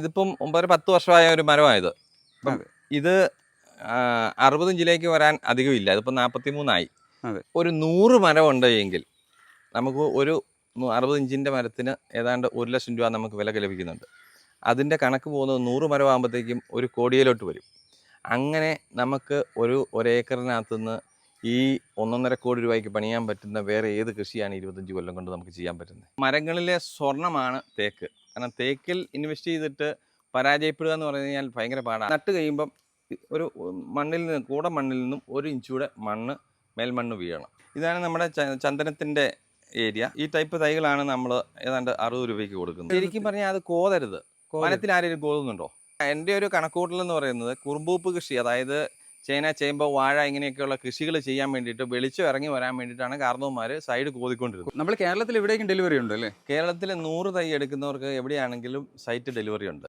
ഇതിപ്പം ഒമ്പത് പത്ത് വർഷമായ ഒരു മരമായത്. ഇത് അറുപത് ഇഞ്ചിലേക്ക് വരാൻ അധികമില്ല ഇതിപ്പോൾ നാൽപ്പത്തി മൂന്നായി. ഒരു നൂറ് മരം ഉണ്ട് എങ്കിൽ നമുക്ക് ഒരു അറുപത് ഇഞ്ചിന്റെ മരത്തിന് ഏതാണ്ട് ഒരു ലക്ഷം രൂപ നമുക്ക് വില ലഭിക്കുന്നുണ്ട്. അതിന്റെ കണക്ക് പോകുന്നത് നൂറ് മരമാകുമ്പോഴത്തേക്കും ഒരു കോടിയിലോട്ട് വരും. അങ്ങനെ നമുക്ക് ഒരു ഒരേക്കറിനകത്ത് നിന്ന് ഈ ഒന്നൊന്നര കോടി രൂപയ്ക്ക് പണിയാൻ പറ്റുന്ന വേറെ ഏത് കൃഷിയാണ് ഇരുപത്തഞ്ച് കൊല്ലം കൊണ്ട് നമുക്ക് ചെയ്യാൻ പറ്റുന്നത്? മരങ്ങളിലെ സ്വർണമാണ് തേക്ക്. കാരണം തേക്കിൽ ഇൻവെസ്റ്റ് ചെയ്തിട്ട് പരാജയപ്പെടുക എന്ന് പറഞ്ഞു കഴിഞ്ഞാൽ ഭയങ്കര പാടാണ് നട്ട് കഴിയുമ്പം ഒരു മണ്ണിൽ നിന്ന് കൂടെ മണ്ണിൽ നിന്നും ഒരു ഇഞ്ചൂടെ മണ്ണ് മേൽമണ്ണ് വീഴണം. ഇതാണ് നമ്മുടെ ചന്ദനത്തിന്റെ ഏരിയ ഈ ടൈപ്പ് തൈകളാണ് നമ്മൾ ഏതാണ്ട് അറുപത് രൂപയ്ക്ക് കൊടുക്കുന്നത്. ശരിക്കും പറഞ്ഞാൽ അത് കോതരുത്. കോലത്തിൽ ആരെങ്കിലും കോതുന്നുണ്ടോ? എന്റെ ഒരു കണക്കൂട്ടൽ എന്ന് പറയുന്നത് കുറുമ്പൂപ്പ് കൃഷി അതായത് ചേന ചേമ്പ് വാഴ ഇങ്ങനെയൊക്കെയുള്ള കൃഷികൾ ചെയ്യാൻ വേണ്ടിയിട്ട് വെളിച്ചം ഇറങ്ങി വരാൻ വേണ്ടിയിട്ടാണ് കാർന്നവന്മാർ സൈഡ് കോതിക്കൊണ്ടിരുന്നത്. നമ്മൾ കേരളത്തിൽ എവിടേക്കും ഡെലിവറി ഉണ്ട് അല്ലേ കേരളത്തിൽ നൂറ് തൈ എടുക്കുന്നവർക്ക് എവിടെയാണെങ്കിലും സൈറ്റ് ഡെലിവറി ഉണ്ട്.